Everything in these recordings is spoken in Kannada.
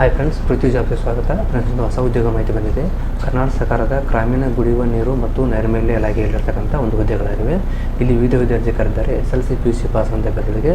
ಹಾಯ್ ಫ್ರೆಂಡ್ಸ್ ಪೃಥ್ವಿ ಜಾಬ್ಗೆ ಸ್ವಾಗತ ಫ್ರೆಂಡ್ಸ್ ಒಂದು ಹೊಸ ಉದ್ಯೋಗ ಮಾಹಿತಿ ಬಂದಿದೆ ಕರ್ನಾಟಕ ಸರ್ಕಾರದ ಗ್ರಾಮೀಣ ಕುಡಿಯುವ ನೀರು ಮತ್ತು ನೈರ್ಮಲ್ಯ ಇಲಾಖೆಯಲ್ಲಿರ್ತಕ್ಕಂಥ ಒಂದು ಹುದ್ದೆಗಳಾಗಿವೆ. ಇಲ್ಲಿ ವಿವಿಧ ವಿದ್ಯಾರ್ಥಿ ಕರೆದಿದ್ದಾರೆ. S L C P U C pass ಅಂತ ಅಭ್ಯರ್ಥಿಗಳಿಗೆ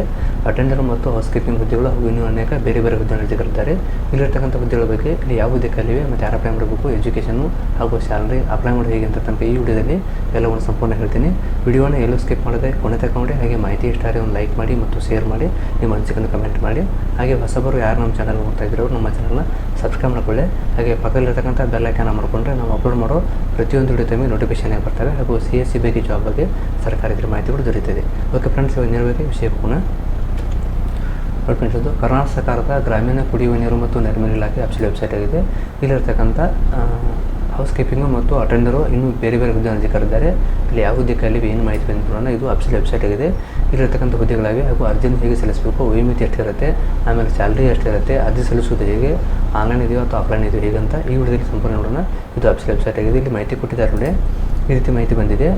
ಅಟೆಂಡರ್ ಮತ್ತು ಹೌಸ್ ಕೀಪಿಂಗ್ ಹುದ್ದೆಗಳು ಹಾಗೂ ಇನ್ನೂ ಅನೇಕ ಬೇರೆ ಬೇರೆ ಹುದ್ದೆ ಅರ್ಜಿ ಕರೆದಿದ್ದಾರೆ. ಇಲ್ಲಿರ್ತಕ್ಕಂಥ ಹುದ್ದೆಗಳ ಬಗ್ಗೆ ಇಲ್ಲಿ ಯಾವ ಹುದ್ದೆ ಕಲಿವೆ ಮತ್ತು ಯಾರು ಅಪ್ಲೈ ಮಾಡಬೇಕು ಎಜುಕೇಷನು ಹಾಗೂ ಸ್ಯಾಲ್ರಿ ಅಪ್ಲೈ ಮಾಡೋದು ಹೇಗೆ ಅಂತ ತನಕ ಈ ವಿಡಿಯೋದಲ್ಲಿ ಎಲ್ಲವನ್ನು ಸಂಪೂರ್ಣ ಹೇಳ್ತೀನಿ. ವಿಡಿಯೋನ ಎಲ್ಲೂ ಸ್ಕಿಪ್ ಮಾಡದೆ ಕೊನೆ ತಗೊಂಡು ಹಾಗೆ ಮಾಹಿತಿ ಇಷ್ಟ ಆದರೆ ಒಂದು ಲೈಕ್ ಮಾಡಿ ಮತ್ತು ಶೇರ್ ಮಾಡಿ, ನಿಮ್ಮ ಅನಿಸಿಕೆಯನ್ನು ಕಮೆಂಟ್ ಮಾಡಿ. ಹಾಗೆ ಹೊಸಬರು ಯಾರು ನಮ್ಮ ಚಾನಲ್ ನೋಡ್ತಾ ಇದ್ರು ನಮ್ಮ ಚಾನಲ್ನ ಸಬ್ಸ್ಕ್ರೈಬ್ ಮಾಡಿಕೊಳ್ಳಿ. ಹಾಗೆ ಪಕ್ಕದಲ್ಲಿರ್ತಕ್ಕಂಥ ಬೆಲ್ ಮಾಡಿಕೊಂಡ್ರೆ ನಾವು ಅಪ್ಲೋಡ್ ಮಾಡೋ ಪ್ರತಿಯೊಂದು ವಿಡಿಯೋ ತಮಗೆ ನೋಟಿಫಿಕೇಶನ್ ಆಗಿ ಬರ್ತವೆ. ಹಾಗೂ ಸಿ ಎಸ್ ಸಿ ಬಗ್ಗೆ ಜಾಬ್ ಬಗ್ಗೆ ಸರ್ಕಾರಿ ಇದ್ರ ಮಾಹಿತಿಗಳು ದೊರೆಯುತ್ತದೆ. ಓಕೆ ಫ್ರೆಂಡ್ಸ್ ಇವಾಗ ನೇರವಾಗಿ ವಿಷಯ ಹೋಗೋಣ ಫ್ರೆಂಡ್ಸ್ ಕರ್ನಾಟಕ ಸರ್ಕಾರದ ಗ್ರಾಮೀಣ ಕುಡಿಯುವ ನೀರು ಮತ್ತು ನೈರ್ಮಲ್ಯ ಇಲಾಖೆ ಅಫಿಷಿಯಲ್ ವೆಬ್ಸೈಟ್ ಆಗಿದೆ. ಇಲ್ಲಿರ್ತಕ್ಕಂಥ ಹೌಸ್ ಕೀಪಿಂಗು ಮತ್ತು ಅಟೆಂಡರು ಇನ್ನೂ ಬೇರೆ ಬೇರೆ ಹುದ್ದೆ ಅರ್ಜಿ ಕರೆದಿದ್ದಾರೆ. ಇಲ್ಲಿ ಯಾವ ಹುದ್ದೆ ಕಲಿ ಏನು ಮಾಹಿತಿ ಬಂದ್ಬಿಡೋಣ ಇದು ಅಫಿಷಿಯಲ್ ವೆಬ್ಸೈಟ್ ಆಗಿದೆ. ಇಲ್ಲಿರ್ತಕ್ಕಂಥ ಹುದ್ದೆಗಳಾಗಿ ಹಾಗೂ ಅರ್ಜಿಯನ್ನು ಹೇಗೆ ಸಲ್ಲಿಸಬೇಕು ವಯೋಮಿತಿ ಎಷ್ಟಿರುತ್ತೆ ಆಮೇಲೆ ಸ್ಯಾಲ್ರಿ ಎಷ್ಟಿರುತ್ತೆ ಅರ್ಜಿ ಸಲ್ಲಿಸೋದು ಹೇಗೆ ಆನ್ಲೈನ್ ಇದೆಯೋ ಅಥವಾ ಆಫ್ಲೈನ್ ಇದೆಯೋ ಹೇಗಂತ ಈ ವಿಡಿಯೋದಲ್ಲಿ ಸಂಪೂರ್ಣ ನೋಡೋಣ. ಇದು ಅಫಿಷಿಯಲ್ ವೆಬ್ಸೈಟ್ ಆಗಿದೆ. ಇಲ್ಲಿ ಮಾಹಿತಿ ಕೊಟ್ಟಿದ್ದಾರೆ ನೋಡಿ. ಈ ರೀತಿ ಮಾಹಿತಿ ಬಂದಿದೆ.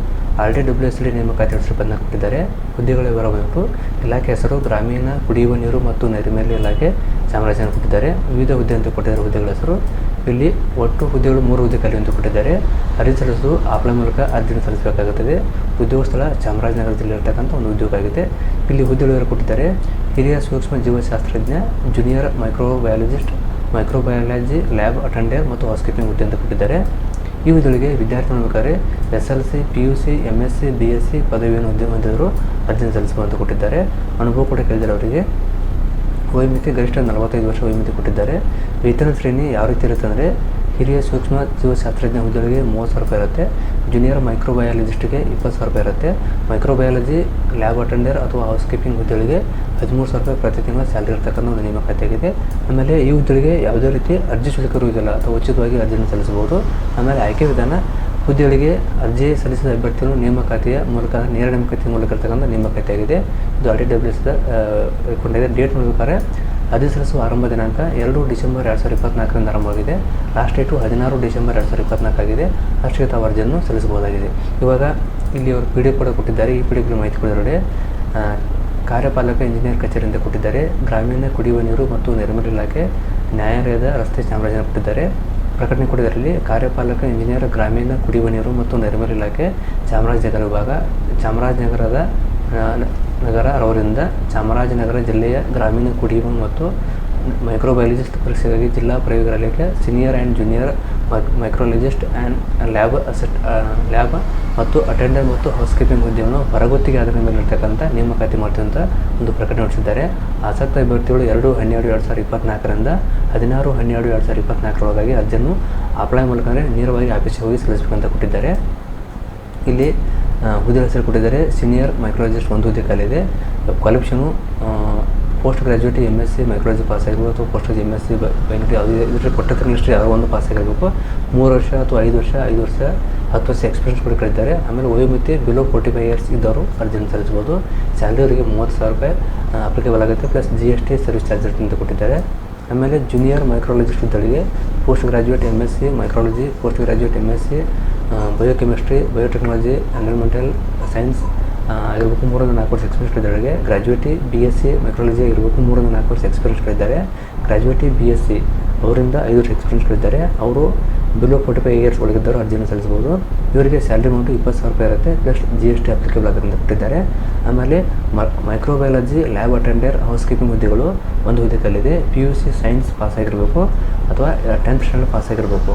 R D W S D ನೇಮಕಾತಿ ಹೆಸರು ಬಂದ ಕೊಟ್ಟಿದ್ದಾರೆ. ಹುದ್ದೆಗಳ ವಿವರ ಬಂದು ಇಲಾಖೆ ಹೆಸರು, ಗ್ರಾಮೀಣ, ಕುಡಿಯುವ ನೀರು ಮತ್ತು ನೈರ್ಮಲ್ಯ ಇಲಾಖೆ ಚಾಮರಾಜನಗರ ಕೊಟ್ಟಿದ್ದಾರೆ. ವಿವಿಧ ಹುದ್ದೆ ಅಂತ ಕೊಟ್ಟಿದ್ದಾರೆ ಹುದ್ದೆಗಳ ಹೆಸರು. ಇಲ್ಲಿ ಒಟ್ಟು ಹುದ್ದೆಗಳು ಮೂರು ಹುದ್ದೆ ಖಾಲಿ ಅಂತ ಕೊಟ್ಟಿದ್ದಾರೆ. ಅರ್ಜಿ ಸಲ್ಲಿಸಲು ಆಫ್ಲೈನ್ ಮೂಲಕ ಅರ್ಜಿಯನ್ನು ಸಲ್ಲಿಸಬೇಕಾಗುತ್ತದೆ. ಉದ್ಯೋಗ ಸ್ಥಳ ಚಾಮರಾಜನಗರ ಇರತಕ್ಕಂಥ ಒಂದು ಉದ್ಯೋಗ ಆಗಿದೆ. ಇಲ್ಲಿ ಹುದ್ದೆಗಳು ಯಾರು ಕೊಟ್ಟಿದ್ದಾರೆ. ಹಿರಿಯ ಸೂಕ್ಷ್ಮ ಜೀವಶಾಸ್ತ್ರಜ್ಞ junior microbiologist microbiology lab attender ಮತ್ತು ಹೌಸ್ಕೀಪಿಂಗ್ ಹುದ್ದೆ ಅಂತ ಕೊಟ್ಟಿದ್ದಾರೆ. ಈ ಹುದ್ದೆಗಳಿಗೆ ವಿದ್ಯಾರ್ಥಿ ನೋಡ್ಬೇಕಾದ್ರೆ S L C P U C M S C B S C ಪದವಿಯನ್ನು ಹುದ್ದೆ ಹೊಂದಿದ್ರು ಅರ್ಜಿಯನ್ನು ಸಲ್ಲಿಸುವಂತ ಕೊಟ್ಟಿದ್ದಾರೆ. ಅನುಭವ ಕೂಡ ಕೇಳಿದ್ದಾರೆ ಅವರಿಗೆ. ವಯೋಮಿತಿ ಗರಿಷ್ಠ ನಲವತ್ತೈದು ವರ್ಷ ವಯೋಮಿತಿ ಕೊಟ್ಟಿದ್ದಾರೆ. ವೇತನ ಶ್ರೇಣಿ ಯಾವ ರೀತಿ ಇರುತ್ತೆ ಅಂದರೆ ಹಿರಿಯ ಸೂಕ್ಷ್ಮ ಜೀವಶಾಸ್ತ್ರಜ್ಞ ಹುದ್ದೆಗಳಿಗೆ ಮೂವತ್ತು ಸಾವಿರ ರೂಪಾಯಿ ಇರುತ್ತೆ. ಜೂನಿಯರ್ ಮೈಕ್ರೋಬಯಾಲಜಿಸ್ಟ್ಗೆ ಇಪ್ಪತ್ತು ಸಾವಿರ ರೂಪಾಯಿ ಇರುತ್ತೆ. ಮೈಕ್ರೋಬಯಾಲಜಿ ಲ್ಯಾಬ್ ಅಟೆಂಡರ್ ಅಥವಾ ಹೌಸ್ ಕೀಪಿಂಗ್ ಹುದ್ದೆಗಳಿಗೆ ಹದಿಮೂರು ಸಾವಿರ ರೂಪಾಯಿ ಪ್ರತಿ ತಿಂಗಳ ಸ್ಯಾಲ್ರಿ ಇರ್ತಕ್ಕಂಥ ಒಂದು ನೇಮಕಾತಿಯಾಗಿದೆ ಆಮೇಲೆ ಈ ಹುದ್ದೆಗಳಿಗೆ ಯಾವುದೇ ರೀತಿ ಅರ್ಜಿ ಶುಲ್ಕ ಇರುವುದಿಲ್ಲ ಅಥವಾ ಉಚಿತವಾಗಿ ಅರ್ಜಿಯನ್ನು ಸಲ್ಲಿಸಬಹುದು. ಆಮೇಲೆ ಆಯ್ಕೆ ವಿಧಾನ ಹುದ್ದೆಗಳಿಗೆ ಅರ್ಜಿ ಸಲ್ಲಿಸಿದ ಅಭ್ಯರ್ಥಿಗಳು ನೇಮಕಾತಿಯ ಮೂಲಕ, ನೇರ ನೇಮಕಾತಿ ಮೂಲಕ ಇರ್ತಕ್ಕಂಥ ನೇಮಕಾತಿ ಆಗಿದೆ. ಇದು ಆರ್ ಡಿ ಡಬ್ಲ್ಯೂ ಎಸ್ ಕೊಂಡಿದೆ ಡೇಟ್ ನೋಡ್ಬೇಕಾದ್ರೆ ಅರ್ಜಿ ಸಲ್ಲಿಸುವ ಆರಂಭ ದಿನಾಂಕ ಎರಡು ಡಿಸೆಂಬರ್ ಎರಡು ಸಾವಿರದ ಇಪ್ಪತ್ನಾಲ್ಕರಿಂದ ಆರಂಭವಾಗಿದೆ. ಲಾಸ್ಟ್ ಡೇಟು ಹದಿನಾರು ಡಿಸೆಂಬರ್ ಎರಡು ಸಾವಿರದ ಇಪ್ಪತ್ನಾಲ್ಕಾಗಿದೆ. ಅಷ್ಟೇ ತಾವು ಅರ್ಜಿಯನ್ನು ಸಲ್ಲಿಸಬಹುದಾಗಿದೆ. ಇವಾಗ ಇಲ್ಲಿ ಅವರು ಪಿ ಡಿ ಕೂಡ ಕೊಟ್ಟಿದ್ದಾರೆ. ಈ ಪಿ ಡಿ ಮಾಹಿತಿ ಕೊಡೋದ್ರೆ ಕಾರ್ಯಪಾಲಕ ಇಂಜಿನಿಯರ್ ಕಚೇರಿಯಿಂದ ಕೊಟ್ಟಿದ್ದಾರೆ. ಗ್ರಾಮೀಣ ಕುಡಿಯುವ ನೀರು ಮತ್ತು ನೈರ್ಮಲ್ಯ ಇಲಾಖೆ ನ್ಯಾಯಾಲಯದ ರಸ್ತೆ ಚಾಮರಾಜನ ಕೊಟ್ಟಿದ್ದಾರೆ. ಪ್ರಕಟಣೆ ಕೊಡಿದರಲ್ಲಿ ಕಾರ್ಯಪಾಲಕ, ಇಂಜಿನಿಯರ್, ಗ್ರಾಮೀಣ, ಕುಡಿಯುವ ನೀರು ಮತ್ತು ನೈರ್ಮಲ್ಯ ಇಲಾಖೆ, ಚಾಮರಾಜನಗರ ವಿಭಾಗ, ಚಾಮರಾಜನಗರದ ನಗರ ಅವರಿಂದ ಚಾಮರಾಜನಗರ ಜಿಲ್ಲೆಯ ಗ್ರಾಮೀಣ ಕುಡಿಯುವ ಮತ್ತು ಮೈಕ್ರೋಬಯಾಲಜಿಸ್ಟ್ ಪರೀಕ್ಷೆಗಾಗಿ ಜಿಲ್ಲಾ ಪ್ರಯೋಗಾಲಯಕ್ಕೆ senior and junior microbiologist and lab assist lab ಮತ್ತು ಅಟೆಂಡರ್ ಮತ್ತು ಹೌಸ್ ಕೀಪಿಂಗ್ ಹುದ್ದೆಯನ್ನು ಹೊರಗುತ್ತಿಗೆ ಆಧಾರದ ಮೇಲೆ ಇರ್ತಕ್ಕಂಥ ನೇಮಕಾತಿ ಮಾಡ್ತೀವಿ ಅಂತ ಒಂದು ಪ್ರಕಟಣೆ ಹೊರಡಿಸಿದ್ದಾರೆ. ಆಸಕ್ತ ಅಭ್ಯರ್ಥಿಗಳು ಎರಡು, ಹನ್ನೆರಡು, ಎರಡು ಸಾವಿರದ ಇಪ್ಪತ್ನಾಲ್ಕರಿಂದ ಹದಿನಾರು, ಹನ್ನೆರಡು, ಎರಡು ಸಾವಿರದ ಇಪ್ಪತ್ನಾಲ್ಕರೊಳಗಾಗಿ ಅರ್ಜಿಯನ್ನು ಅಪ್ಲೈ ಮೂಲಕ ನೇರವಾಗಿ ಆಫೀಸಿಗೆ ಹೋಗಿ ಸಲ್ಲಿಸಬೇಕಂತ ಕೊಟ್ಟಿದ್ದಾರೆ. ಇಲ್ಲಿ ಹುದ್ದೆ ಹೆಸರು ಕೊಟ್ಟಿದ್ದಾರೆ. ಸೀನಿಯರ್ ಮೈಕ್ರೋಲಜಿಸ್ಟ್ ಒಂದು ಹುದ್ದೆ ಕಾಲಿದೆ qualification post graduate M S C microbiology pass ಆಗಿರ್ಬೋದು ಅಥವಾ post M S C binary ಯಾವುದೇ ಇದ್ರ ಕೊಟ್ಟಿರ್ತಾರೆ ಯಾವ ಒಂದು ಪಾಸ್ ಆಗಿರಬೇಕು. ಮೂರು ವರ್ಷ ಅಥವಾ ಐದು ವರ್ಷ ಐದು ವರ್ಷ, ಹತ್ತು ವರ್ಷ ಎಕ್ಸ್ಪೀರಿಯನ್ಸ್ ಕೂಡ ಕಳಿದ್ದಾರೆ ಆಮೇಲೆ ವಯೋಮಿತಿ ಬಿಲೋ ಫೋರ್ಟಿ ಫೈವ್ ಇಯರ್ಸ್ ಇದ್ದವರು ಅರ್ಜಿಯನ್ನು ಸಲ್ಲಿಸ್ಬೋದು ಸ್ಯಾಲ್ರಿ ಅವರಿಗೆ ಮೂವತ್ತು ಸಾವಿರ ರೂಪಾಯಿ ಅಪ್ಲಿಕೇಬಲ್ ಆಗುತ್ತೆ. Plus G S T service charges ಅಂತ ಕೊಟ್ಟಿದ್ದಾರೆ. ಆಮೇಲೆ ಜೂನಿಯರ್ ಮೈಕ್ರಾಲಜಿಸ್ಟ್ ಹುದ್ದೆಗಳಿಗೆ post graduate M S C microbiology post graduate M S C biochemistry biotechnology environmental science ಇರಬೇಕು ಮೂರರಿಂದ ನಾಲ್ಕು ವರ್ಷ ಎಕ್ಸ್ಪೀರಿಯನ್ಸ್ ಇದ್ದವರಿಗೆ gratuity B S C microbiology ಇರಬೇಕು ಮೂರರಿಂದ ನಾಲ್ಕು ವರ್ಷ ಎಕ್ಸ್ಪೀರಿಯನ್ಸ್ ಇದ್ದಾರೆ ಗ್ರಾಜ್ಯುಯೇಟಿ ಬಿ ಎಸ್ ಸಿ ಅವರಿಂದ ಐದು ವರ್ಷ ಎಕ್ಸ್ಪೀರಿಯನ್ಸ್ ಇದ್ದಾರೆ ಅವರು ಬಿಲೋ ಫೋರ್ಟಿ ಫೈವ್ ಇಯರ್ಸ್ ಒಳಗಿದ್ದವರು ಅರ್ಜಿಯನ್ನು ಸಲ್ಲಿಸಬಹುದು. ಇವರಿಗೆ ಸ್ಯಾಲ್ರಿ ಅಮೌಂಟು ಇಪ್ಪತ್ತು ಸಾವಿರ ರೂಪಾಯಿ ಇರುತ್ತೆ plus G S T applicable ಅಂತ ಕೊಟ್ಟಿದ್ದಾರೆ. ಆಮೇಲೆ microbiology lab attender house keeping ಹುದ್ದೆಗಳು ಒಂದು ಹುದ್ದೆ ಕಲ್ಲಿದೆ. P U C science pass ಆಗಿರಬೇಕು ಅಥವಾ ಟೆಂತ್ ಸ್ಟ್ಯಾಂಡರ್ಡ್ ಪಾಸ್ ಆಗಿರಬೇಕು.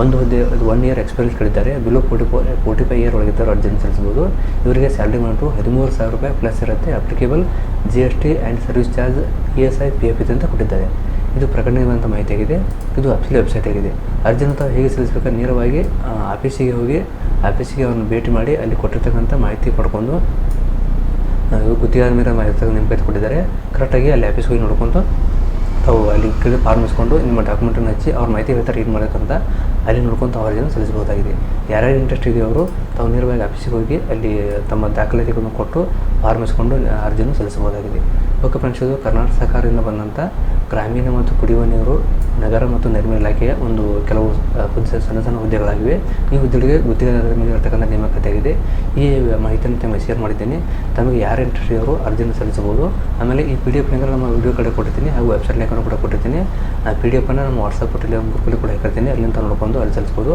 ಒಂದು ಹುದ್ದೆ one year experience ಕಳಿದ್ದಾರೆ. Below forty four forty five year ಒಳಗಿದ್ದಾರೆ ಅರ್ಜಿಯನ್ನು ಸಲ್ಲಿಸಬಹುದು. ಇವರಿಗೆ ಸ್ಯಾಲ್ರಿ ಅಮೌಂಟು ಹದಿಮೂರು ಸಾವಿರ ರೂಪಾಯಿ ಪ್ಲಸ್ ಇರುತ್ತೆ. Applicable G S T and service charge E S I P F ಇದೆ ಅಂತ ಕೊಟ್ಟಿದ್ದಾರೆ. ಇದು ಪ್ರಕಟಣೆಯಾದಂಥ ಮಾಹಿತಿ ಆಗಿದೆ ಇದು ಅಫಿಷಿಯಲ್ ವೆಬ್ಸೈಟ್ ಆಗಿದೆ. ಅರ್ಜಿ ಹೇಗೆ ಸಲ್ಲಿಸಬೇಕು? ನೇರವಾಗಿ ಆಫೀಸಿಗೆ ಹೋಗಿ ಆಫೀಸಿಗೆ ಅವ್ರನ್ನ ಭೇಟಿ ಮಾಡಿ ಅಲ್ಲಿ ಕೊಟ್ಟಿರ್ತಕ್ಕಂಥ ಮಾಹಿತಿ ಪಡ್ಕೊಂಡು ಗುತ್ತಿಗೆ ಆದ ಗುತ್ತಿಗೆ ಮೇಲೆ ಮಾಹಿತಿ ನೇಮಕಾತಿ ಕೊಟ್ಟಿದ್ದಾರೆ. ಕರೆಕ್ಟಾಗಿ ಅಲ್ಲಿ ಆಫೀಸ್ಗೆ ಹೋಗಿ ನೋಡ್ಕೊಂಡು ತಾವು ಅಲ್ಲಿ ಕೇಳಿ ಫಾರ್ಮ್ ಇಸ್ಕೊಂಡು ನಿಮ್ಮ ಡಾಕ್ಯುಮೆಂಟನ್ನು ಹಚ್ಚಿ ಅವ್ರ ಮಾಹಿತಿ ಹೇಳ್ತಾರೆ ಏನು ಮಾಡಬೇಕಂತ ಅಲ್ಲಿ ನೋಡ್ಕೊಂತ ತಾವು ಅರ್ಜಿಯನ್ನು ಸಲ್ಲಿಸಬಹುದಾಗಿದೆ. ಯಾರ್ಯಾರು ಇಂಟ್ರೆಸ್ಟ್ ಇದೆಯೋ ಅವರು ತಾವು ನೇರವಾಗಿ ಆಫೀಸಿಗೆ ಹೋಗಿ ಅಲ್ಲಿ ತಮ್ಮ ದಾಖಲಾತಿಗಳನ್ನು ಕೊಟ್ಟು ಫಾರ್ಮ್ ಇಸ್ಕೊಂಡು ಅರ್ಜಿಯನ್ನು ಸಲ್ಲಿಸಬಹುದಾಗಿದೆ. ಓಕೆ ಫ್ರೆಂಡ್ಸ್ ಇದು ಕರ್ನಾಟಕ ಸರ್ಕಾರದಿಂದ ಬಂದಂಥ ಗ್ರಾಮೀಣ ಮತ್ತು ಕುಡಿಯುವ ನೀರು, ನಗರ ಮತ್ತು ನೈರ್ಮಲ್ಯ ಇಲಾಖೆಯ ಒಂದು ಕೆಲವು ಹುದ್ದೆ ಸಣ್ಣ ಸಣ್ಣ ಹುದ್ದೆಗಳಾಗಿವೆ. ಈ ಹುದ್ದೆಗಳಿಗೆ ಗುತ್ತಿಗೆದಾರರ ಮೇಲೆ ಇರತಕ್ಕಂಥ ನೇಮಕಾತಿ ಆಗಿದೆ ಈ ಮಾಹಿತಿಯನ್ನು ತಮಗೆ ಶೇರ್ ಮಾಡಿದ್ದೇನೆ. ತಮಗೆ ಯಾರು ಇಂಟ್ರೆಸ್ಟ್ ಇರೋರು ಅರ್ಜಿಯನ್ನು ಸಲ್ಲಿಸಬಹುದು. ಆಮೇಲೆ ಈ ಪಿ ಡಿ ಎಫ್ ಲಿಂಕನ್ನು ನಮ್ಮ ವಿಡಿಯೋ ಕಡೆ ಕೊಟ್ಟಿರ್ತೀನಿ ಹಾಗೂ ವೆಬ್ಸೈಟ್ ಲೇಖನ ಕೂಡ ಕೊಟ್ಟಿದ್ದೀನಿ ಆ ಪಿ ಡಿ ಎಫನ್ನು ನಮ್ಮ ವಾಟ್ಸಪ್ ಟೆಲಿಗ್ರಾಮ್ ಗ್ರೂಪಲ್ಲಿ ಕೂಡ ಹಾಕಿರ್ತೀನಿ. ಅಲ್ಲಿಂದ ನೋಡ್ಕೊಂಡು ಅರ್ಜಿ ಸಲ್ಲಿಸ್ಬೋದು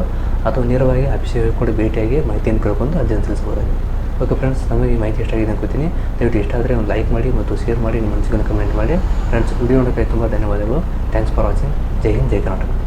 ಅಥವಾ ನೇರವಾಗಿ ಆಫೀಸಿಗೆ ಕೂಡ ಭೇಟಿಯಾಗಿ ಮಾಹಿತಿಯನ್ನು ಕೇಳ್ಕೊಂಡು ಅರ್ಜಿಯನ್ನು ಸಲ್ಲಿಸಬಹುದಾಗಿದೆ. ಓಕೆ ಫ್ರೆಂಡ್ಸ್ ನಮಗೆ ಈ ಮಾಹಿತಿ ಇಷ್ಟ ಆಗಿದೆ ಅನ್ಕೋತೀನಿ. ದಯವಿಟ್ಟು ಇಷ್ಟ ಆದರೆ ಒಂದು ಲೈಕ್ ಮಾಡಿ ಮತ್ತು ಶೇರ್ ಮಾಡಿ, ನಿಮ್ಮ ಮನಸ್ಸಿಗೆ ಕಮೆಂಟ್ ಮಾಡಿ. ಫ್ರೆಂಡ್ಸ್ ವಿಡಿಯೋ ನೋಡೋಕ್ಕೆ ತುಂಬ ಧನ್ಯವಾದಗಳು. Thanks for watching Jai Hind, Jai Karnataka.